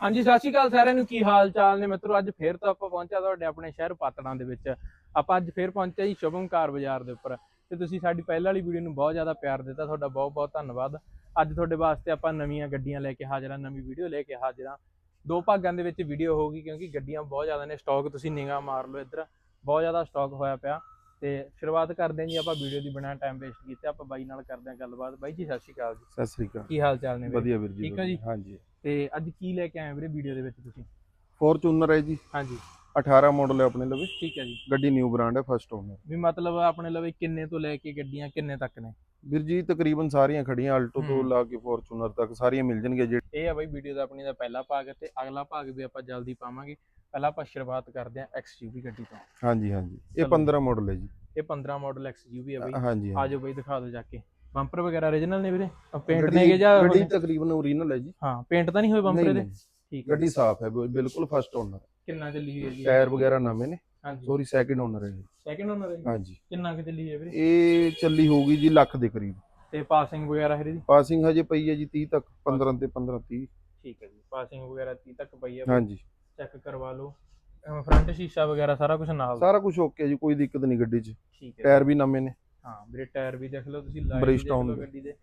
ਹਾਂਜੀ ਸਤਿ ਸ਼੍ਰੀ ਅਕਾਲ ਸਾਰਿਆਂ ਨੂੰ। ਕੀ ਹਾਲ ਚਾਲ ਨੇ ਮਿੱਤਰੋ? ਅੱਜ ਫੇਰ ਤੋਂ ਆਪਾਂ ਪਹੁੰਚਿਆ ਤੁਹਾਡੇ ਆਪਣੇ ਸ਼ਹਿਰ ਪਾਤੜਾਂ ਦੇ ਵਿੱਚ। ਆਪਾਂ ਅੱਜ ਫੇਰ ਪਹੁੰਚਿਆ ਜੀ ਸ਼ੁਭਮ ਕਾਰ ਬਾਜ਼ਾਰ ਦੇ ਉੱਪਰ। ਤੇ ਤੁਸੀਂ ਸਾਡੀ ਪਹਿਲਾਂ ਵਾਲੀ ਵੀਡੀਓ ਨੂੰ ਬਹੁਤ ਜ਼ਿਆਦਾ ਪਿਆਰ ਦਿੱਤਾ ਤੁਹਾਡਾ ਬਹੁਤ ਬਹੁਤ ਧੰਨਵਾਦ। ਅੱਜ ਤੁਹਾਡੇ ਵਾਸਤੇ ਆਪਾਂ ਨਵੀਆਂ ਗੱਡੀਆਂ ਲੈ ਕੇ ਹਾਜ਼ਰ ਹਾਂ ਨਵੀਂ ਵੀਡੀਓ ਲੈ ਕੇ ਹਾਜ਼ਰ ਹਾਂ। ਦੋ ਭਾਗਾਂ ਦੇ ਵਿੱਚ ਵੀਡੀਓ ਹੋਊਗੀ ਕਿਉਂਕਿ ਗੱਡੀਆਂ ਬਹੁਤ ਜ਼ਿਆਦਾ ਨੇ। ਸਟਾਕ ਤੁਸੀਂ ਨਿਗਾਹ ਮਾਰ ਲਓ ਇੱਧਰ। ਬਹੁਤ ਜ਼ਿਆਦਾ ਸਟਾਕ ਹੋਇਆ ਪਿਆ। ਤੇ ਸ਼ੁਰੂਆਤ ਕਰਦੇ ਹਾਂ ਜੀ ਆਪਾਂ ਵੀਡੀਓ ਦੀ ਬਿਨਾਂ ਟਾਈਮ ਵੇਸਟ ਕੀਤੇ। ਆਪਾਂ ਬਾਈ ਨਾਲ ਕਰਦੇ ਹਾਂ ਗੱਲਬਾਤ। ਬਾਈ ਜੀ ਸਤਿ ਸ਼੍ਰੀ ਅਕਾਲ ਜੀ। ਸਤਿ ਸ੍ਰੀ ਅਕਾਲ। ਕੀ ਹਾਲ ਚਾਲ ਨੇ? ਵਧੀਆ ਵੀਰ ਜੀ ਠੀਕ ਆ ਜੀ? ਹਾਂਜੀ। ਤੇ ਅੱਜ ਕੀ ਲੈ ਕੇ ਆਏ ਵੀਰੇ ਵੀਡੀਓ ਦੇ ਵਿੱਚ ਤੁਸੀਂ? ਫੋਰਚੂਨਰ ਹੈ ਜੀ। ਹਾਂਜੀ। 18 ਮਾਡਲ ਹੈ ਆਪਣੇ ਲਵੇ। ਠੀਕ ਹੈ ਜੀ। ਗੱਡੀ ਨਿਊ ਬ੍ਰਾਂਡ ਹੈ ਫਸਟ ਓਨਰ ਵੀ ਮਤਲਬ ਆਪਣੇ ਲਵੇ ਕਿੰਨੇ ਤੋਂ ਲੈ ਕੇ ਗੱਡੀਆਂ ਕਿੰਨੇ ਤੱਕ ਨੇ? ਵੀਰ ਜੀ ਤਕਰੀਬਨ ਸਾਰੀਆਂ ਖੜੀਆਂ ਆਲਟੋ ਤੋਂ। ਲਾ ਕੇ ਫੋਰਚੂਨਰ ਤੱਕ ਸਾਰੀਆਂ ਮਿਲ ਜਾਣਗੀਆਂ ਜਿਹੜੀ ਇਹ ਆ ਬਈ ਵੀਡੀਓ ਦਾ ਆਪਣੀ ਦਾ ਪਹਿਲਾ ਭਾਗ ਤੇ ਅਗਲਾ ਭਾਗ ਵੀ ਆਪਾਂ ਜਲਦੀ ਪਾਵਾਂਗੇ। ਪਹਿਲਾਂ ਆਪਾਂ ਸ਼ੁਰੂਆਤ ਕਰਦੇ ਹਾਂ XUV ਗੱਡੀ ਤੋਂ। ਹਾਂਜੀ ਹਾਂਜੀ। ਇਹ ਚਲੋ। 15 ਮਾਡਲ ਹੈ ਜੀ। ਇਹ 15 ਮਾਡਲ XUV ਹੈ ਬਈ। ਆ ਜਾਓ ਬਈ ਦਿਖਾ ਦਿਓ ਜਾ ਕੇ। ਬੰਪਰ ਵਗੈਰਾ origignal ਨੇ ਵੀਰੇ? ਪੇਂਟ ਨੇਗੇ ਜਾਂ ਗੱਡੀ? ਤਕਰੀਬਨ ਓਰੀਜਨਲ ਹੈ ਜੀ। ਹਾਂ ਪੇਂਟ ਤਾਂ ਨਹੀਂ ਹੋਏ ਬੰਪਰ ਇਹਦੇ? ਠੀਕ ਹੈ। ਗੱਡੀ ਸਾਫ਼ ਹੈ ਬਿਲਕੁਲ ਫਸਟ ਓਨਰ ਕਿੰਨਾ ਚੱਲੀ ਹੋਈ ਹੈ ਜੀ? ਟਾਇਰ ਵਗੈਰਾ ਨਵੇਂ ਨੇ। ਹਾਂਜੀ। ਸੋਰੀ ਸੈਕਿੰਡ ਓਨਰ ਹੈ ਇਹ। ਸੈਕਿੰਡ ਓਨਰ ਹੈ ਜੀ? ਹਾਂਜੀ। ਕਿੰਨਾ ਕੁ ਚੱਲੀ ਹੈ ਵੀਰੇ? ਇਹ ਚੱਲੀ ਹੋਊਗੀ ਜੀ ਲੱਖ ਦੇ ਕਰੀਬ। ਤੇ ਪਾਸਿੰਗ ਵਗੈਰਾ ਹੈ ਇਹਦੀ? ਪਾਸਿੰਗ ਹਜੇ ਪਈ ਹੈ ਜੀ 30 ਤੱਕ 15 ਤੇ 15 30 ਠੀਕ ਹੈ ਜੀ। ਪਾਸਿੰਗ ਵਗੈਰਾ 30 ਤੱਕ ਪਈ ਹੈ। ਹਾਂਜੀ। ਚੈੱਕ ਕਰਵਾ ਲਓ। ਫਰੰਟ ਸ਼ੀਸ਼ਾ ਵਗੈਰਾ ਸਾਰਾ ਕੁਝ ਨਾਲ। ਸਾਰਾ ਕੁਝ ਓਕੇ ਜੀ ਕੋਈ ਦਿੱਕਤ ਨਹੀਂ ਗੱਡੀ 'ਚ। ਠੀਕ ਹੈ। ਟਾਇਰ ਵੀ ਨਵੇਂ ਨੇ। ਹਾਂ ਵੀਰੇ ਟਾਇਰ ਵੀ ਦੇਖ ਲਓ ਤੁਸੀਂ ਲਾਈਟ ਦੇਖ ਲਓ। ਗੱਡੀ ਦੇ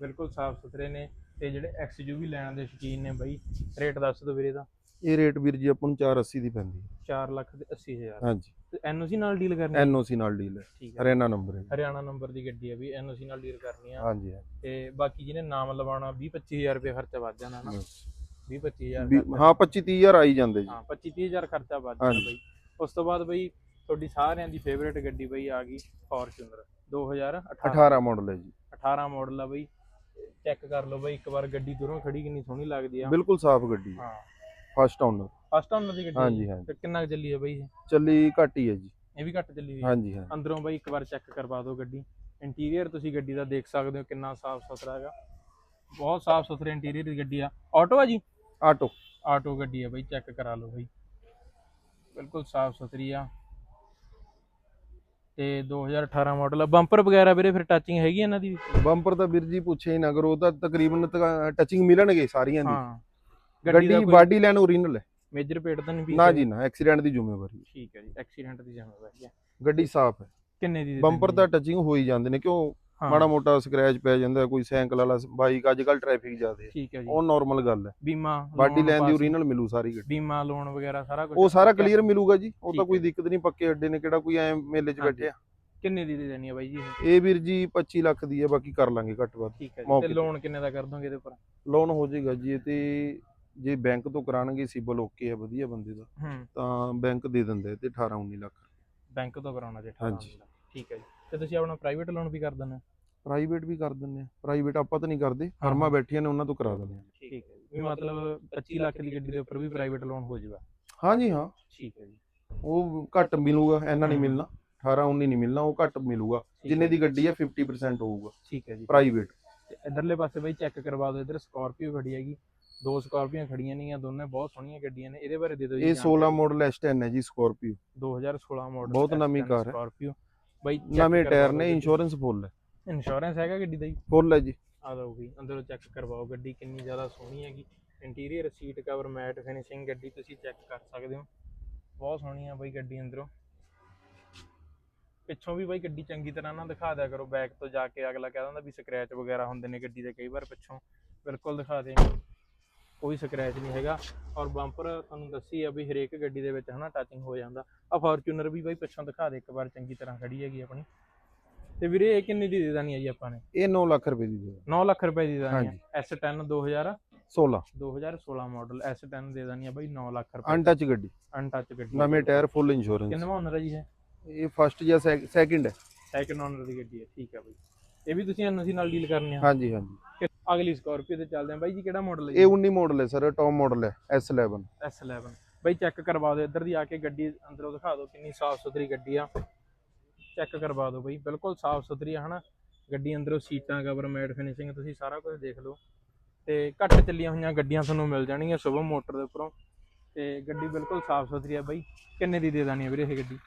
ਬਿਲਕੁਲ ਸਾਫ਼ ਸੁਥਰੇ ਨੇ ਤੇ ਜਿਹੜੇ XUV ਲੈਣ ਦੇ ਸ਼ੌਕੀਨ ਨੇ ਬਈ ਰੇਟ ਦੱਸ ਦਿਓ ਵੀਰੇ ਦਾ। ਇਹ ਰੇਟ ਵੀਰ ਜੀ ਆਪਾਂ ਨੂੰ 480 ਦੀ ਪੈਂਦੀ ਹੈ। 4 ਲੱਖ ਤੇ 80 ਹਜ਼ਾਰ। ਹਾਂਜੀ। ਤੇ ਐਨਓਸੀ ਨਾਲ ਡੀਲ ਕਰਨੀ ਹੈ? ਐਨਓਸੀ ਨਾਲ ਡੀਲ ਹੈ। ਹੈ। ਹਰਿਆਣਾ ਨੰਬਰ ਹੈ। ਹਰਿਆਣਾ ਨੰਬਰ ਦੀ ਗੱਡੀ ਹੈ ਵੀ ਐਨਓਸੀ ਨਾਲ ਡੀਲ ਕਰਨੀ ਆ। ਹਾਂਜੀ ਤੇ ਬਾਕੀ ਜਿਹਨੇ ਨਾਮ ਲਵਾਉਣਾ 20 25000 ਰੁਪਏ ਖਰਚਾ ਵੱਧ ਜਾਣਾ ਨਾ। 20 25000 ਵੀ- ਹਾਂ 25 30 ਹਜ਼ਾਰ ਆਈ ਜਾਂਦੇ ਜੀ। ਹਾਂ 25 30000 ਖਰਚਾ ਵੱਧ ਜਾਣਾ। ਬਈ। ਉਸ ਤੋਂ ਬਾਅਦ ਬਈ ਤੁਹਾਡੀ ਸਾਰਿਆਂ ਦੀ ਫੇਵਰੇਟ ਗੱਡੀ ਬਈ ਆ ਗਈ ਫੋਰਚੂਨਰ 2018 18 ਮਾਡਲ ਹੈ ਜੀ। 18 ਮਾਡਲ ਆ ਬਈ। ਚੈੱਕ ਕਰ ਲਓ ਬਈ ਇੱਕ ਵਾਰ ਗੱਡੀ ਦੂਰੋਂ ਖੜੀ ਕਿੰਨੀ ਸੋਹਣੀ ਲੱਗਦੀ ਆ। ਬਿਲਕੁਲ ਸਾਫ਼ ਗੱਡੀ ਹੈ। ਹਾਂ। ਫਸਟ ਓਨਰ ਫਸਟ ਓਨਰ ਦੀ ਗੱਡੀ ਹਾਂਜੀ, ਹੈ। ਹਾਂਜੀ। ਤੇ ਕਿੰਨਾ ਕੁ ਚੱਲੀ ਹੈ ਬਈ ਇਹ? ਚੱਲੀ ਘੱਟ ਹੀ ਹੈ ਜੀ। ਇਹ ਵੀ ਘੱਟ ਚੱਲੀ ਹੈ। ਹਾਂਜੀ ਹਾਂ ਅੰਦਰੋਂ ਬਈ ਇੱਕ ਵਾਰ ਚੈੱਕ ਕਰਵਾ ਦਿਓ ਗੱਡੀ। ਇੰਟੀਰੀਅਰ ਤੁਸੀਂ ਗੱਡੀ ਦਾ ਦੇਖ ਸਕਦੇ ਹੋ ਕਿੰਨਾ ਸਾਫ਼ ਸੁਥਰਾ ਹੈਗਾ। ਬਹੁਤ ਸਾਫ਼ ਸੁਥਰੇ ਇੰਟੀਰੀਅਰ ਦੀ ਗੱਡੀ ਆ। ਆਟੋ ਆ ਜੀ? ਆਟੋ ਆਟੋ ਗੱਡੀ ਆ ਬਈ ਚੈੱਕ ਕਰਾ ਲਓ ਬਈ। ਬਿਲਕੁਲ ਸਾਫ਼ ਸੁਥਰੀ ਆ। ਤੇ 2018 ਮਾਡਲ ਆ। ਬੰਪਰ ਵਗੈਰਾ ਵੀਰੇ ਫਿਰ ਟੱਚਿੰਗ ਹੈਗੀ ਇਹਨਾਂ ਦੀ? ਬੰਪਰ ਤਾਂ ਵੀਰ ਜੀ ਪੁੱਛੇ ਹੀ ਨਾ ਕਰੋ ਉਹ ਤਾਂ ਤਕਰੀਬਨ ਟੱਚਿੰਗ ਮਿਲਣਗੇ ਸਾਰੀਆਂ ਦੀ। ਹਾਂ। ਗੱਡੀ ਬਾਡੀ ਲੈਣ ਓਰੀਜਨਲ ਹੈ। ਮੇਜਰ ਪੇਟ ਤਾਂ ਨਹੀਂ ਵੀ ਨਾ ਜੀ ਨਾ ਐਕਸੀਡੈਂਟ ਦੀ ਜ਼ਿੰਮੇਵਾਰੀ। ਠੀਕ ਹੈ ਜੀ ਐਕਸੀਡੈਂਟ ਦੀ ਜ਼ਿੰਮੇਵਾਰੀ ਹੈ। ਗੱਡੀ ਸਾਫ਼ ਹੈ। ਕਿੰਨੇ ਦੀ ਬੰਪਰ ਤਾਂ? ਟੱਚਿੰਗ ਹੋ ਹੀ ਜਾਂਦੇ ਨੇ ਕਿਉਂ ਮਾੜਾ ਮੋਟਾ ਸਕ੍ਰੈਚ ਪੈ ਜਾਂਦਾ ਕੋਈ ਸਾਈਕਲ ਵਾਲਾ ਬਾਈਕ ਅੱਜ ਕੱਲ ਟ੍ਰੈਫਿਕ ਜ਼ਿਆਦਾ ਹੈ ਠੀਕ ਹੈ ਜੀ। ਉਹ ਨਾਰਮਲ ਗੱਲ ਹੈ। ਬੀਮਾ ਬਾਡੀ ਲੈਣ ਦੀ ਓਰੀਜਨਲ ਮਿਲੂ ਸਾਰੀ ਗੱਡੀ। ਬੀਮਾ ਲੋਨ ਵਗੈਰਾ ਸਾਰਾ ਕੁਝ ਉਹ ਸਾਰਾ ਕਲੀਅਰ ਮਿਲੂਗਾ ਜੀ। ਉਹ ਤਾਂ ਕੋਈ। ਦਿੱਕਤ ਨਹੀਂ ਪੱਕੇ ਅੱਡੇ ਨੇ ਕਿਹੜਾ ਕੋਈ ਐ ਮੇਲੇ 'ਚ ਹਾਂਜੀ। ਬੈਠੇ ਆ। ਕਿੰਨੇ ਦੀ ਦੇ ਦੇਣੀ ਹੈ ਬਾਈ ਜੀ ਇਹ? ਵੀਰ ਜੀ 25 ਲੱਖ ਦੀ ਹੈ ਬਾਕੀ ਕਰ ਲਾਂਗੇ ਘੱਟ ਵੱਧ। ਠੀਕ ਹੈ ਤੇ। ਲੋਨ ਕਿੰਨੇ ਦਾ ਕਰ ਦੋਗੇ ਇਹਦੇ ਉੱਪਰ? ਲੋਨ ਹੋ ਜਾਏਗਾ ਜੀ ਤੇ ਜੇ ਬੈਂਕ ਤੋਂ ਕਰਾਣਗੇ ਸਿਬਲ ਓਕੇ ਹੈ ਵਧੀਆ ਬੰਦੇ ਦਾ। ਤਾਂ ਬੈਂਕ ਦੇ ਦਿੰਦੇ ਤੇ 18 19 ਲੱਖ। ਬੈਂਕ ਤੋਂ ਕਰਾਉਣਾ ਜੇ ਹਾਂਜੀ। 18 ਠੀਕ ਹੈ ਜੀ। ਤੇ ਤੁਸੀਂ ਆਪਣਾ ਪ੍ਰਾਈਵੇਟ ਲੋਨ ਵੀ ਕਰ ਦਿੰਦੇ ਪ੍ਰਾਈਵੇਟ ਵੀ ਕਰ ਦਿੰਦੇ ਆ। ਪ੍ਰਾਈਵੇਟ ਆਪਾਂ ਤਾਂ ਨਹੀਂ ਕਰਦੇ। ਫਰਮਾਂ ਬੈਠੀਆਂ ਨੇ ਉਹਨਾਂ ਤੋਂ ਕਰਾ ਦਿੰਦੇ ਆ। ਠੀਕ ਹੈ ਜੀ। ਵੀ ਮਤਲਬ 25 ਲੱਖ ਦੀ ਗੱਡੀ ਦੇ ਉੱਪਰ ਵੀ ਪ੍ਰਾਈਵੇਟ ਲੋਨ ਹੋ ਜਾਊਗਾ ਹਾਂਜੀ ਹਾਂ। ਠੀਕ ਹੈ ਜੀ। ਉਹ ਘੱਟ ਮਿਲੂਗਾ ਇੰਨਾ ਨਹੀਂ। ਮਿਲਣਾ। 18 19 ਨਹੀਂ ਮਿਲਣਾ ਉਹ ਘੱਟ ਮਿਲੂਗਾ। ਜਿੰਨੇ ਦੀ ਗੱਡੀ ਹੈ 50% ਹੋਊਗਾ। ਠੀਕ ਹੈ ਜੀ। ਪ੍ਰਾਈਵੇਟ ਤੇ ਇਧਰਲੇ ਪਾਸੇ ਬਈ ਚੈੱਕ ਕਰਵਾ ਦਿਓ ਇਧਰ ਸਕਾਰਪੀਓ ਖੜੀ ਹੈਗੀ। ਦੋ ਸਕਾਰਪੀਆਂ ਖੜੀਆਂ ਨੇਗੀਆਂ ਦੋਨੇ ਬਹੁਤ ਸੋਹਣੀਆਂ ਗੱਡੀਆਂ ਨੇ। ਇਹਦੇ ਬਾਰੇ ਦੇ ਦਿਓ ਜੀ ਇਹ 16 ਮਾਡਲ S10 ਹੈ ਜੀ ਸਕੋਰਪੀਓ 2016 ਮਾਡਲ ਬਹੁਤ ਨਵੀਂ ਕਾਰ ਹੈ। ਸਕਾਰਪੀਓ ਬਈ ਨਵੇਂ ਟਾਇਰ ਨੇ ਇੰਸ਼ੋਰੈਂਸ ਫੁੱਲ ਹੈ। ਇੰਸ਼ੋਰੈਂਸ ਹੈਗਾ ਗੱਡੀ ਦਾ ਜੀ। ਫੁੱਲ ਹੈ ਜੀ। ਆ ਜਾਓ ਵੀ ਅੰਦਰੋਂ ਚੈੱਕ ਕਰਵਾਓ ਗੱਡੀ ਕਿੰਨੀ ਜ਼ਿਆਦਾ ਸੋਹਣੀ ਹੈਗੀ। Interior seat cover mat finishing ਗੱਡੀ ਤੁਸੀਂ ਚੈੱਕ ਕਰ ਸਕਦੇ ਹੋ। ਬਹੁਤ ਸੋਹਣੀ ਆ ਬਈ ਗੱਡੀ ਅੰਦਰੋਂ। ਪਿੱਛੋਂ ਵੀ ਬਈ ਗੱਡੀ ਚੰਗੀ ਤਰ੍ਹਾਂ ਨਾ ਦਿਖਾ ਦਿਆ ਕਰੋ ਬੈਕ ਤੋਂ ਜਾ ਕੇ ਅਗਲਾ ਕਹਿ ਦਿੰਦਾ ਵੀ ਸਕ੍ਰੈਚ ਵਗੈਰਾ ਹੁੰਦੇ ਨੇ ਗੱਡੀ ਦੇ ਕਈ ਵਾਰ ਪਿੱਛੋਂ। ਬਿਲਕੁਲ ਦਿਖਾ ਦੇ। ਕੋਈ ਸਕ੍ਰੈਚ ਨਹੀਂ ਹੈਗਾ। ਔਰ ਬੰਪਰ ਤੁਹਾਨੂੰ ਦੱਸੀ ਆ ਵੀ ਹਰੇਕ ਗੱਡੀ ਦੇ ਵਿੱਚ ਹਨਾ ਟੱਚਿੰਗ ਹੋ ਜਾਂਦਾ। ਆ ਫੋਰਚੂਨਰ ਵੀ ਬਈ ਪਿੱਛੋਂ ਦਿਖਾ ਦੇ ਇੱਕ ਵਾਰ ਚੰਗੀ ਤਰ੍ਹਾਂ ਖੜੀ ਹੈਗੀ ਆਪਣੀ। ਤੇ ਵੀਰੇ ਇਹ ਕਿੰਨੀ ਦੀ ਦੇ ਦੇਣੀ ਆ ਜੀ ਆਪਾਂ ਨੇ? ਇਹ 9 ਲੱਖ ਰੁਪਏ ਦੀ ਦੇ 9 ਲੱਖ ਰੁਪਏ ਦੀ ਦੇਣੀ। ਆ। S10 2000 16 2016 ਮਾਡਲ S10 ਦੇ ਦੇਣੀ ਆ ਬਈ 9 ਲੱਖ ਰੁਪਏ। ਅਨਟੱਚ ਗੱਡੀ। ਅਨਟੱਚ ਗੱਡੀ। ਨਵੇਂ ਟਾਇਰ ਫੁੱਲ ਇੰਸ਼ੋਰੈਂਸ ਕਿੰਨਵਾਂ ਓਨਰ ਹੈ ਜੀ ਇਹ? ਇਹ ਫਸਟ ਜਾਂ ਸੈਕਿੰਡ ਹੈ। ਸੈਕੰਡ ਓਨਰ ਦੀ ਗੱਡੀ ਹੈ ਠੀਕ ਹੈ ਬਈ। ਇਹ ਵੀ ਤੁਸੀਂ ਐਨਓਸੀ ਨਾਲ ਡੀਲ ਕਰਨੀ ਆ? ਹਾਂਜੀ ਹਾਂਜੀ। ਅਗਲੀ ਸਕਾਰਪੀਓ ਤੇ ਚੱਲਦੇ ਆ। ਬਾਈ ਜੀ ਕਿਹੜਾ ਮਾਡਲ ਹੈ ਇਹ 19 ਮਾਡਲ ਹੈ ਸਰ ਟੌਪ ਮਾਡਲ ਹੈ S11 S11 ਬਈ ਚੈੱਕ ਕਰਵਾ ਦਿਓ ਇੱਧਰ ਦੀ ਆ ਕੇ ਗੱਡੀ ਅੰਦਰੋਂ ਦਿਖਾ ਦਿਓ ਕਿੰਨੀ ਸਾਫ਼ ਸੁਥਰੀ ਗੱਡੀ ਆ। ਚੈੱਕ ਕਰਵਾ ਦਿਓ ਬਈ। ਬਿਲਕੁਲ ਸਾਫ਼ ਸੁਥਰੀ ਆ ਹਨਾ? ਗੱਡੀ ਅੰਦਰੋਂ ਸੀਟਾਂ ਕਵਰ ਮੈਟ ਫਿਨਿਸ਼ਿੰਗ ਤੁਸੀਂ ਸਾਰਾ ਕੁਝ ਦੇਖ ਲਓ। ਤੇ ਘੱਟ ਚੱਲੀਆਂ ਹੋਈਆਂ ਗੱਡੀਆਂ ਤੁਹਾਨੂੰ ਮਿਲ ਜਾਣਗੀਆਂ ਸ਼ੁਭਮ ਮੋਟਰ ਦੇ ਉੱਪਰੋਂ। ਤੇ ਗੱਡੀ ਬਿਲਕੁਲ ਸਾਫ਼ ਸੁਥਰੀ ਆ ਬਈ। ਕਿੰਨੇ ਦੀ ਦੇ ਦੇਣੀ ਆ ਵੀਰੇ ਇਹ ਗੱਡੀ?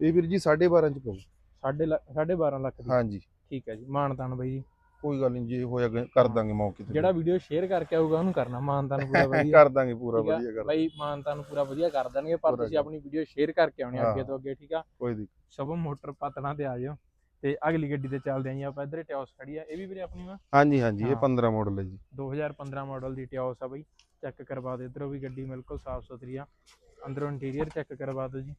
ਇਹ ਵੀਰ ਜੀ 12.5 ਚ ਪਊ। ਸਾਢੇ ਲੱਖ- ਸਾਢੇ 12 ਲੱਖ ਦੀ। ਹਾਂਜੀ। ਠੀਕ ਹੈ ਜੀ। ਮਾਨਤਾਨ ਬਾਈ ਜੀ। ਕੋਈ ਗੱਲ ਨਹੀਂ ਜੇ ਹੋਇਆ ਗ- ਕਰ ਦਾਂਗੇ ਮੌਕੇ ਤੇ। ਜਿਹੜਾ ਵੀਡੀਓ ਸ਼ੇਅਰ ਕਰਕੇ ਆਊਗਾ ਉਹਨੂੰ ਕਰਨਾ ਮਾਨਤਾ ਨੂੰ ਪੂਰਾ ਵਧੀਆ। ਕਰ ਦਾਂਗੇ ਪੂਰਾ ਠੀਕ ਆ? ਵਧੀਆ ਕਰ ਬਾਈ ਮਾਨਤਾ ਨੂੰ ਪੂਰਾ ਵਧੀਆ ਕਰ ਦੇਣਗੇ ਪਰ ਪੂਰਾ ਤੁਸੀਂ। ਆਪਣੀ ਵੀਡੀਓ ਸ਼ੇਅਰ ਕਰਕੇ ਆਉਣੀ ਆ ਅੱਗੇ। ਤੋਂ ਅੱਗੇ ਠੀਕ ਆ? ਕੋਈ ਦੀ ਸ਼ੁਭਮ ਮੋਟਰ ਪਤਨਾ ਤੇ ਆ ਜਾਓ। ਤੇ ਅਗਲੀ ਗੱਡੀ ਤੇ ਚੱਲਦੇ ਆਂ ਜੀ ਆਪਾਂ ਇੱਧਰ ਟਿਓਸ ਖੜੀ ਆ। ਇਹ ਵੀ ਵੀਰੇ ਆਪਣੀ ਵਾ? ਹਾਂਜੀ ਹਾਂਜੀ ਇਹ ਹਾਂ। 15 ਮਾਡਲ ਹੈ ਜੀ। 2015 ਮਾਡਲ ਦੀ ਟਿਓਸ ਆ ਬਈ। ਚੈੱਕ ਕਰਵਾ ਦਿਓ ਇਧਰੋਂ ਵੀ ਗੱਡੀ ਬਿਲਕੁਲ ਸਾਫ਼ ਸੁਥਰੀ ਆ। ਅੰਦਰੋਂ ਇੰਟੀਰੀਅਰ ਚੈੱਕ ਕਰਵਾ ਦਿਓ ਜੀ।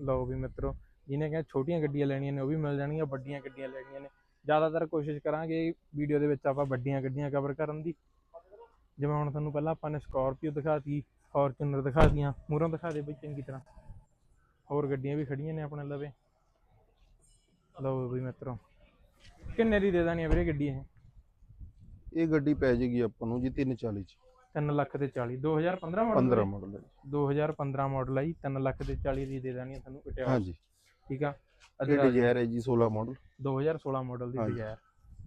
ਲਓ ਵੀ ਮਿੱਤਰੋ ਜਿਹਨੇ ਕਿਹਾ ਛੋਟੀਆਂ ਗੱਡੀਆਂ ਲੈਣੀਆਂ ਨੇ ਉਹ ਵੀ ਮਿਲ ਜਾਣਗੀਆਂ ਵੱਡੀਆਂ ਗੱਡੀਆਂ ਲੈਣੀਆਂ ਨੇ। ਜ਼ਿਆਦਾਤਰ ਕੋਸ਼ਿਸ਼ ਕਰਾਂਗੇ ਵੀਡੀਓ ਦੇ ਵਿੱਚ ਆਪਾਂ ਵੱਡੀਆਂ ਗੱਡੀਆਂ ਕਵਰ ਕਰਨ ਦੀ। ਜਿਵੇਂ ਹੁਣ ਤੁਹਾਨੂੰ ਪਹਿਲਾਂ ਆਪਾਂ ਨੇ ਸਕਾਰਪੀਓ ਦਿਖਾਤੀ ਫੋਰਚੂਨਰ ਦਿਖਾਤੀਆਂ ਮੂਹਰੋਂ ਦਿਖਾ ਦੇ ਬਈ ਚੰਗੀ ਤਰ੍ਹਾਂ। ਹੋਰ ਗੱਡੀਆਂ ਵੀ ਖੜੀਆਂ ਨੇ ਆਪਣੇ ਲਵੇ। ਲਓ ਵੀ ਮਿੱਤਰੋ ਕਿੰਨੇ ਦੀ ਦੇ ਦੇਣੀ ਆ ਵੀਰੇ ਗੱਡੀ ਇਹ? ਇਹ ਗੱਡੀ ਪੈ ਜਾਏਗੀ ਆਪਾਂ ਨੂੰ ਜੀ 340 ਚ। 3 ਲੱਖ ਤੇ 40 2015 ਮਾਡਲ 15 ਮਾਡਲ ਹੈ ਜੀ। 2015 ਮਾਡਲ ਹੈ ਜੀ 3 ਲੱਖ ਤੇ 40 ਦੀ ਦੇ ਦੇਣੀ ਆ ਤੁਹਾਨੂੰ ਇਟਿਆਸ ਹਾਂਜੀ। ਠੀਕ ਆ? ਇਹ ਡਿਜ਼ਾਇਰ ਹੈ ਜੀ 16 ਮਾਡਲ 2016 ਮਾਡਲ ਦੀ। ਡਿਜ਼ਾਇਰ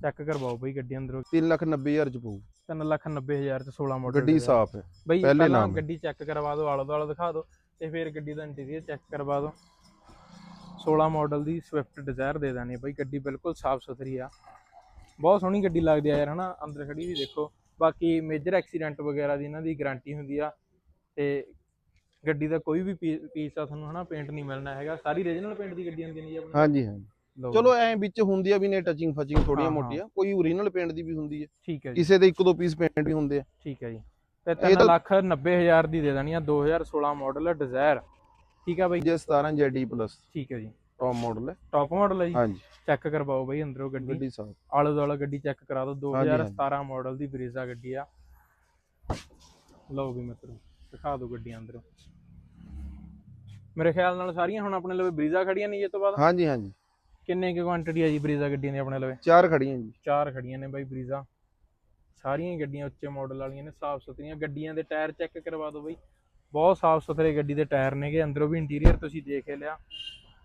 ਚੈੱਕ ਕਰਵਾਓ ਬਈ ਗੱਡੀ ਅੰਦਰੋਂ। 3 ਲੱਖ 90 ਹਜ਼ਾਰ ਚ ਪਊ। 3 ਲੱਖ 90 ਹਜ਼ਾਰ ਚ 16 ਮਾਡਲ ਗੱਡੀ ਸਾਫ਼ ਹੈ। ਬਈ ਪਹਿਲੇ। ਗੱਡੀ ਚੈੱਕ ਕਰਵਾ ਦਿਓ ਆਲੇ ਦੁਆਲੇ ਦਿਖਾ ਦਿਓ ਤੇ ਫਿਰ ਗੱਡੀ ਦਾ ਇੰਟੀਰੀਅਰ ਚੈੱਕ ਕਰਵਾ ਦਿਓ। 16 ਮਾਡਲ ਦੀ ਸਵਿਫਟ ਡਿਜ਼ਾਇਰ ਦੇ ਆ ਬਈ। ਗੱਡੀ ਬਿਲਕੁਲ ਸਾਫ਼ ਸੁਥਰੀ ਆ। ਬਹੁਤ ਸੋਹਣੀ ਗੱਡੀ ਲੱਗਦੀ ਆ ਯਾਰ ਹਨਾ? ਅੰਦਰ ਖੜੀ ਵੀ ਦੇਖੋ। ਬਾਕੀ ਮੇਜਰ ਐਕਸੀਡੈਂਟ ਵਗੈਰਾ ਦੀ ਇਹਨਾਂ ਦੀ ਗਾਰੰਟੀ ਹੁੰਦੀ ਆ। ਤੇ ਗੱਡੀ ਦਾ ਕੋਈ ਵੀ ਪੀਸ ਆ ਤੁਹਾਨੂੰ ਹਨਾ ਪੇਂਟ ਨਹੀਂ ਮਿਲਣਾ ਹੈਗਾ। ਸਾਰੀ ਰੀਜਨਲ ਪੇਂਟ ਦੀ ਗੱਡੀ ਹੁੰਦੀ ਨੇ ਜੀ ਆਪਣੀ? ਹਾਂਜੀ ਹਾਂਜੀ। ਚਲੋ ਐ ਵਿੱਚ ਹੁੰਦੀਆਂ ਵੀ ਨੇ ਟਚਿੰਗ ਫਚਿੰਗ ਥੋੜੀਆਂ। ਮੋਟੀਆਂ ਕੋਈ ਓਰੀਜਨਲ ਪੇਂਟ ਦੀ ਵੀ ਹੁੰਦੀ ਹੈ। ਠੀਕ ਹੈ ਜੀ। ਕਿਸੇ ਦੇ ਇੱਕ ਦੋ ਪੀਸ ਪੇਂਟ ਵੀ ਹੁੰਦੇ ਆ। ਠੀਕ ਹੈ ਜੀ। ਤੇ ਇਹ 3 ਤਾਂ- ਲੱਖ 90 ਹਜ਼ਾਰ ਦੀ ਦੇ ਦੇਣੀ ਆ 2016 ਮਾਡਲ ਡਿਜ਼ਾਇਰ ਠੀਕ ਆ ਬਈ? ਜੇ 17 ਜੈਡੀ ਪਲੱਸ ਠੀਕ ਹੈ ਜੀ। ਟੌਪ ਮਾਡਲ ਹੈ। ਟਾਪ ਮਾਡਲ ਹੈ ਜੀ। ਹਾਂਜੀ। ਚੈੱਕ ਕਰਵਾਓ ਬਈ ਅੰਦਰੋਂ ਗੱਡੀ। ਗੱਡੀ ਸਾਫ਼। ਆਲੇ ਦੁਆਲੇ ਗੱਡੀ ਚੈੱਕ ਕਰਾ ਦਿਓ। ਹਾਂਜੀ, ਹਾਂਜੀ। 2017 ਮਾਡਲ ਦੀ ਬਰੀਜ਼ਾ ਗੱਡੀ ਆ। ਲਓ ਵੀ ਮਿੱਤਰੋ ਦਿਖਾ ਦਿਓ ਗੱਡੀਆਂ ਅੰਦਰੋਂ। ਮੇਰੇ ਖਿਆਲ ਨਾਲ ਸਾਰੀਆਂ ਹੁਣ ਆਪਣੇ ਲਵੇ ਬਰੀਜ਼ਾ ਖੜੀਆਂ ਨੇ ਜੀ ਤੋਂ ਬਾਅਦ? ਹਾਂਜੀ ਹਾਂਜੀ। ਕਿੰਨੇ ਕੁ ਕੁਆਂਟੀਟੀ ਆ ਜੀ ਬਰੀਜ਼ਾ ਗੱਡੀਆਂ ਦੀ ਆਪਣੇ ਲਵੇ? ਚਾਰ ਖੜੀਆਂ ਜੀ। ਚਾਰ ਖੜੀਆਂ ਨੇ ਬਾਈ ਬਰੀਜ਼ਾ। ਸਾਰੀਆਂ ਹੀ ਗੱਡੀਆਂ ਉੱਚੇ ਮਾਡਲ ਵਾਲੀਆਂ ਨੇ ਸਾਫ਼ ਸੁਥਰੀਆਂ ਗੱਡੀਆਂ ਦੇ ਟਾਇਰ ਚੈੱਕ ਕਰਵਾ ਦਿਓ ਬਾਈ। ਬਹੁਤ ਸਾਫ਼ ਸੁਥਰੇ ਗੱਡੀ ਦੇ ਟਾਇਰ ਨੇਗੇ ਅੰਦਰੋਂ ਵੀ ਇੰਟੀਰੀਅਰ ਤੁਸੀਂ ਦੇਖ ਲਿਆ।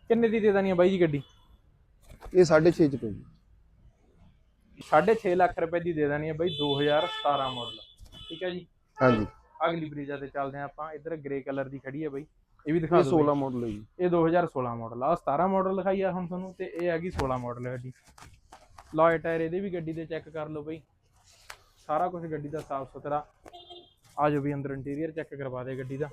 ਕਿੰਨੇ ਦੀ ਦੇ ਦੇਣੀ ਆ ਬਾਈ ਜੀ ਗੱਡੀ? ਇਹ 6.5 ਚ ਪਊ 6.5 ਲੱਖ ਰੁਪਏ ਦੀ ਦੇ ਦੇਣੀ ਹੈ ਬਈ 2017 ਮਾਡਲ ਠੀਕ ਹੈ ਜੀ? ਹਾਂਜੀ। ਅਗਲੀ ਬਰੀਜ਼ਾ ਤੇ ਚੱਲਦੇ ਹਾਂ ਆਪਾਂ। ਇੱਧਰ ਗ੍ਰੇ ਕਲਰ ਦੀ ਖੜੀ ਹੈ ਬਈ। ਇਹ ਵੀ ਦਿਖਾ ਦਿਓ 16 ਮਾਡਲ ਹੈ ਜੀ। ਇਹ 2016 ਮਾਡਲ ਆ। 17 ਮਾਡਲ ਲਿਖਾਈ ਆ ਹੁਣ ਤੁਹਾਨੂੰ ਤੇ ਇਹ ਹੈਗੀ 16 ਮਾਡਲ ਗੱਡੀ। ਲੋਏ ਟਾਇਰ ਇਹਦੇ ਵੀ ਗੱਡੀ ਦੇ ਚੈੱਕ ਕਰ ਲਓ ਬਈ। ਸਾਰਾ ਕੁਝ ਗੱਡੀ ਦਾ ਸਾਫ਼ ਸੁਥਰਾ। ਆ ਜਾਓ ਵੀ ਅੰਦਰ ਇੰਟੀਰੀਅਰ ਚੈੱਕ ਕਰਵਾ ਦੇ ਗੱਡੀ ਦਾ।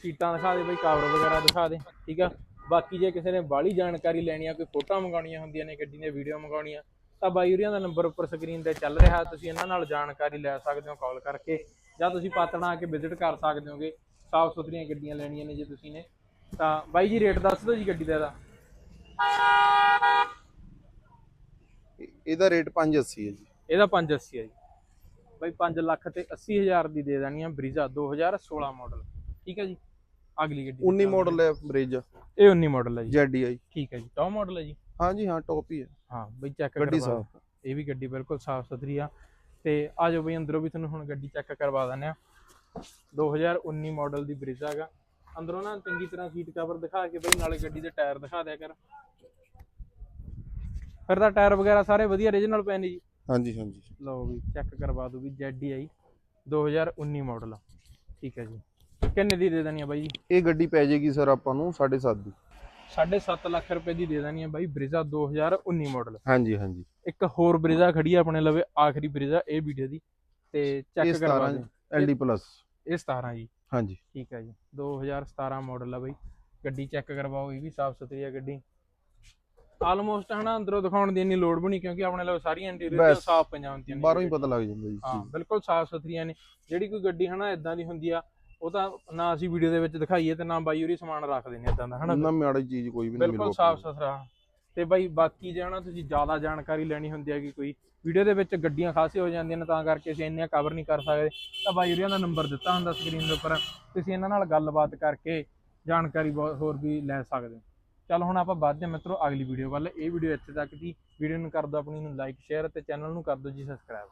ਸੀਟਾਂ ਦਿਖਾ ਦੇ ਬਈ ਕਵਰ ਵਗੈਰਾ ਦਿਖਾ ਦੇ ਠੀਕ ਆ? ਬਾਕੀ ਜੇ ਕਿਸੇ ਨੇ ਬਾਹਲੀ ਜਾਣਕਾਰੀ ਲੈਣੀ ਆ ਕੋਈ ਫੋਟੋਆਂ ਮੰਗਾਉਣੀਆਂ ਹੁੰਦੀਆਂ ਨੇ ਗੱਡੀ ਦੀਆਂ ਵੀਡੀਓ ਮੰਗਾਉਣੀਆਂ ਤਾਂ ਬਾਈ ਹੋਰੀਆਂ ਦਾ ਨੰਬਰ ਉੱਪਰ ਸਕਰੀਨ ਤੇ ਚੱਲ ਰਿਹਾ। ਤੁਸੀਂ ਇਹਨਾਂ ਨਾਲ ਜਾਣਕਾਰੀ ਲੈ ਸਕਦੇ ਹੋ ਕਾਲ ਕਰਕੇ। ਜਾਂ ਤੁਸੀਂ ਪਾਤਣਾ ਆ ਕੇ ਵਿਜ਼ਿਟ ਕਰ ਸਕਦੇ ਹੋਗੇ। ਸਾਫ਼ ਸੁਥਰੀਆਂ ਗੱਡੀਆਂ ਲੈਣੀਆਂ ਨੇ ਜੇ ਤੁਸੀਂ ਨੇ ਤਾਂ ਬਾਈ ਜੀ ਰੇਟ ਦੱਸ ਦਿਓ ਜੀ ਗੱਡੀ ਦਾ ਇਹਦਾ। ਇਹ- ਇਹਦਾ ਰੇਟ 580 ਹੈ ਜੀ। ਇਹਦਾ 580 ਹੈ ਜੀ। ਬਾਈ 5 ਲੱਖ ਤੇ 80 ਹਜ਼ਾਰ ਦੀ ਦੇ ਦੇਣੀ ਆ ਬਰੀਜ਼ਾ 2016 ਮਾਡਲ ਠੀਕ ਹੈ ਜੀ? ਅਗਲੀ ਗੱਡੀ 19 ਮਾਡਲ ਹੈ ਬ੍ਰਿਜ। ਇਹ 19 ਮਾਡਲ ਹੈ ਜੀ। ਜੈਡੀਆਈ ਠੀਕ ਹੈ ਜੀ। ਟੌਪ ਮਾਡਲ ਹੈ ਜੀ। ਹਾਂਜੀ ਹਾਂ ਟੌਪ ਹੀ ਹੈ। ਹਾਂ ਬਈ ਚੈੱਕ ਗੱਡੀ ਸਾਫ਼। ਇਹ ਵੀ ਗੱਡੀ ਬਿਲਕੁਲ ਸਾਫ਼ ਸੁਥਰੀ ਆ। ਤੇ ਆ ਜਾਓ ਬਈ ਅੰਦਰੋਂ ਵੀ ਤੁਹਾਨੂੰ ਹੁਣ ਗੱਡੀ ਚੈੱਕ ਕਰਵਾ ਦਿੰਦੇ ਆ। 2019 ਮਾਡਲ ਦੀ ਬ੍ਰਿਜ਼ਾ ਹੈਗਾ। ਅੰਦਰੋਂ ਨਾ ਚੰਗੀ ਤਰ੍ਹਾਂ ਸੀਟ ਕਵਰ ਦਿਖਾ ਕੇ ਬਈ ਨਾਲੇ ਗੱਡੀ ਦੇ ਟਾਇਰ ਦਿਖਾ ਦਿਆ ਕਰ। ਫਿਰ ਤਾਂ ਟਾਇਰ ਵਗੈਰਾ ਸਾਰੇ ਵਧੀਆ ਰੀਜਨਲ ਪਏ ਨੇ ਜੀ। ਹਾਂਜੀ ਹਾਂਜੀ। ਲਓ ਵੀ ਚੈੱਕ ਕਰਵਾ ਦਿਓ ਵੀ ZDI 2019 ਮਾਡਲ ਠੀਕ ਹੈ ਜੀ। ਕਿੰਨੇ ਦੀ ਦੇ ਦੇਣੀ ਆ ਬਾਈ ਜੀ? ਇਹ ਗੱਡੀ ਪੈ ਜਾਏਗੀ ਸਰ ਆਪਾਂ ਨੂੰ 7.5 ਦੀ। 7.5 ਲੱਖ ਰੁਪਏ ਦੀ ਦੇ ਦੇਣੀ ਆ ਬਾਈ ਬ੍ਰਿਜ਼ਾ 2019 ਮਾਡਲ ਹਾਂਜੀ ਹਾਂਜੀ। ਇੱਕ ਹੋਰ ਬ੍ਰਿਜ਼ਾ ਖੜੀ ਆ ਆਪਣੇ ਲਵੇ ਆਖਰੀ ਬ੍ਰਿਜ਼ਾ ਇਹ ਵੀਡੀਓ ਦੀ। ਤੇ ਚੈੱਕ ਕਰਵਾ 17 ਦਿਓ ਐਲਡੀ ਪਲੱਸ ਇਹ 17 ਜੀ। ਹਾਂਜੀ। ਠੀਕ ਹੈ ਜੀ। 2017 ਮਾਡਲ ਆ ਬਾਈ। ਗੱਡੀ ਚੈੱਕ ਕਰਵਾਓ ਇਹ ਵੀ ਸਾਫ਼ ਸੁਥਰੀ ਆ ਗੱਡੀ। ਆਲਮੋਸਟ ਹਨਾ ਅੰਦਰੋਂ ਦਿਖਾਉਣ ਦੀ ਇੰਨੀ ਲੋੜ ਵੀ ਨਹੀਂ ਕਿਉਂਕਿ ਆਪਣੇ ਲਈ ਸਾਰੀਆਂ ਇੰਟੀਰੀਅਰ ਸਾਫ਼ ਪਈਆਂ ਹੁੰਦੀਆਂ ਨੇ। ਬਾਹਰੋਂ ਹੀ। ਪਤਾ ਲੱਗ ਜਾਂਦਾ ਜੀ ਹਾਂ ਬਿਲਕੁਲ ਸਾਫ਼ ਸੁਥਰੀਆਂ ਨੇ। ਜਿਹੜੀ ਕੋਈ ਗੱਡੀ ਹਨਾ ਇਦਾਂ ਦੀ ਹੁੰਦੀ ਆ ਉਹ ਤਾਂ ਨਾ ਅਸੀਂ ਵੀਡੀਓ ਦੇ ਵਿੱਚ ਦਿਖਾਈਏ ਤੇ ਨਾ ਬਾਈ ਹੋਰੀ ਸਮਾਨ ਰੱਖਦੇ ਨੇ ਇਦਾਂ ਦਾ ਹਨਾ। ਨਾ ਮਾੜੀ ਚੀਜ਼ ਕੋਈ ਵੀ ਨਹੀਂ ਬਿਲਕੁਲ ਸਾਫ਼ ਸੁਥਰਾ। ਤੇ ਬਾਈ ਬਾਕੀ ਜੇ ਹਨਾ ਤੁਸੀਂ ਜ਼ਿਆਦਾ ਜਾਣਕਾਰੀ ਲੈਣੀ ਹੁੰਦੀ ਹੈ ਕਿ ਕੋਈ, ਵੀਡੀਓ ਦੇ ਵਿੱਚ ਗੱਡੀਆਂ ਖਾਸੀ ਹੋ ਜਾਂਦੀਆਂ ਨੇ ਤਾਂ ਕਰਕੇ ਅਸੀਂ ਇੰਨੀਆਂ ਕਵਰ ਨਹੀਂ ਕਰ ਸਕਦੇ। ਤਾਂ ਬਾਈ ਹੋਰੀਆਂ ਦਾ ਨੰਬਰ ਦਿੱਤਾ ਹੁੰਦਾ ਸਕਰੀਨ ਦੇ ਉੱਪਰ, ਤੁਸੀਂ ਇਹਨਾਂ ਨਾਲ ਗੱਲਬਾਤ ਕਰਕੇ ਜਾਣਕਾਰੀ ਬਹੁਤ ਹੋਰ ਵੀ ਲੈ ਸਕਦੇ ਹੋ। ਚਲ ਹੁਣ ਆਪਾਂ ਵੱਧਦੇ ਹਾਂ ਮਿੱਤਰੋ, ਅਗਲੀ ਵੀਡੀਓ ਵੱਲ। ਇਹ ਵੀਡੀਓ ਇੱਥੇ ਤੱਕ ਦੀ ਵੀਡੀਓ ਨੂੰ ਕਰ ਦਿਓ ਆਪਣੀ ਨੂੰ ਲਾਈਕ ਸ਼ੇਅਰ ਅਤੇ ਚੈਨਲ ਨੂੰ ਕਰ ਦਿਓ ਜੀ ਸਬਸਕ੍ਰਾਈਬ